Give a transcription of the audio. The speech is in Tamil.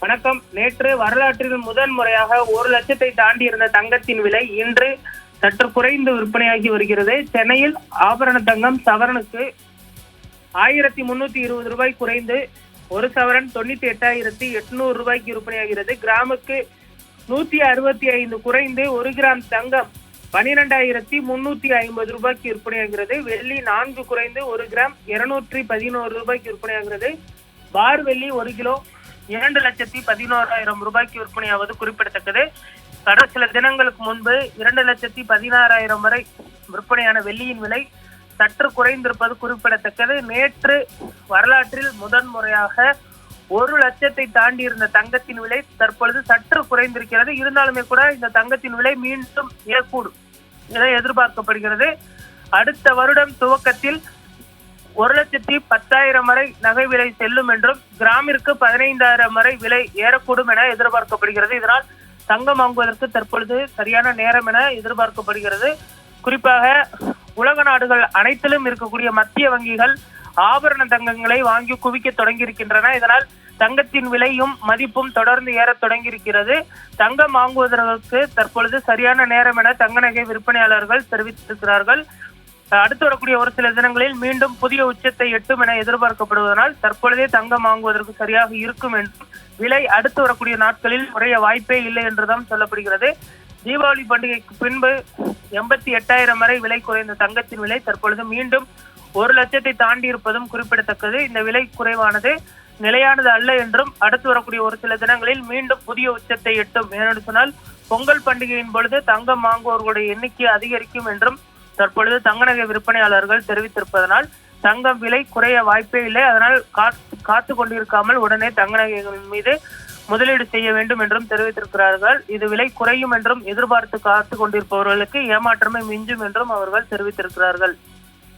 வணக்கம். நேற்று வரலாற்றில் முதன் முறையாக ஒரு லட்சத்தை தாண்டி இருந்த தங்கத்தின் விலை இன்று சற்று குறைந்து விற்பனையாகி வருகிறது. சென்னையில் ஆபரண தங்கம் சவரனுக்கு ஆயிரத்தி முன்னூத்தி இருபது ரூபாய் குறைந்து ஒரு சவரன் தொண்ணூத்தி எட்டாயிரத்தி எட்நூறு ரூபாய்க்கு விற்பனையாகிறது. கிராமுக்கு நூத்தி அறுபத்தி ஐந்து குறைந்து ஒரு கிராம் தங்கம் பனிரெண்டாயிரத்தி முன்னூத்தி ஐம்பது ரூபாய்க்கு விற்பனையாகிறது. வெள்ளி நான்கு குறைந்து ஒரு கிராம் இருநூற்றி பதினோரு ரூபாய்க்கு விற்பனையாகிறது. பார் வெள்ளி ஒரு கிலோ இரண்டு லட்சத்தி பதினோராயிரம் ரூபாய்க்கு விற்பனையாவது குறிப்பிடத்தக்கது. கடந்த சில தினங்களுக்கு முன்பு இரண்டு லட்சத்தி பதினாறாயிரம் வரை விற்பனையான வெள்ளியின் விலை சற்று குறைந்திருப்பது குறிப்பிடத்தக்கது. நேற்று வரலாற்றில் முதன் முறையாக ஒரு லட்சத்தை தாண்டி இருந்த தங்கத்தின் விலை தற்பொழுது சற்று குறைந்திருக்கிறது. இருந்தாலுமே கூட இந்த தங்கத்தின் விலை மீண்டும் ஏறக்கூடும் என எதிர்பார்க்கப்படுகிறது. அடுத்த வருடம் துவக்கத்தில் ஒரு லட்சத்தி பத்தாயிரம் வரை நகை விலை செல்லும் என்றும் கிராமிற்கு பதினைந்தாயிரம் வரை விலை ஏறக்கூடும் என எதிர்பார்க்கப்படுகிறது. இதனால் தங்கம் வாங்குவதற்கு தற்பொழுது சரியான நேரம் என எதிர்பார்க்கப்படுகிறது. குறிப்பாக உலக நாடுகள் அனைத்திலும் இருக்கக்கூடிய மத்திய வங்கிகள் ஆபரண தங்கங்களை வாங்கி குவிக்க தொடங்கியிருக்கின்றன. இதனால் தங்கத்தின் விலையும் மதிப்பும் தொடர்ந்து ஏற தொடங்கியிருக்கிறது. தங்கம் வாங்குவதற்கு தற்பொழுது சரியான நேரம் என தங்க நகை விற்பனையாளர்கள் தெரிவித்திருக்கிறார்கள். அடுத்து வரக்கூடிய ஒரு சில தினங்களில் மீண்டும் புதிய உச்சத்தை எட்டும் என எதிர்பார்க்கப்படுவதனால் தற்பொழுதே தங்கம் வாங்குவதற்கு சரியாக இருக்கும் என்றும் விலை அடுத்து வரக்கூடிய நாட்களில் குறைய வாய்ப்பே இல்லை என்றுதான் சொல்லப்படுகிறது. தீபாவளி பண்டிகைக்கு பின்பு எண்பத்தி எட்டாயிரம் வரை விலை குறைந்த தங்கத்தின் விலை தற்பொழுது மீண்டும் ஒரு லட்சத்தை தாண்டி இருப்பதும் குறிப்பிடத்தக்கது. இந்த விலை குறைவானது நிலையானது அல்ல என்றும் அடுத்து வரக்கூடிய ஒரு சில தினங்களில் மீண்டும் புதிய உச்சத்தை எட்டும். ஏனென்று சொன்னால் பொங்கல் பண்டிகையின் பொழுது தங்கம் வாங்குவோர்களுடைய எண்ணிக்கை அதிகரிக்கும் என்றும் தற்பொழுது தங்க நகை விற்பனையாளர்கள் தெரிவித்திருப்பதனால் தங்கம் விலை குறைய வாய்ப்பே இல்லை. அதனால் காத்து காத்து கொண்டிருக்காமல் உடனே தங்க நகைகளின் மீது முதலீடு செய்ய வேண்டும் என்றும் தெரிவித்திருக்கிறார்கள். இது விலை குறையும் என்றும் எதிர்பார்த்து காத்து கொண்டிருப்பவர்களுக்கு ஏமாற்றமே மிஞ்சும் என்றும் அவர்கள் தெரிவித்திருக்கிறார்கள்.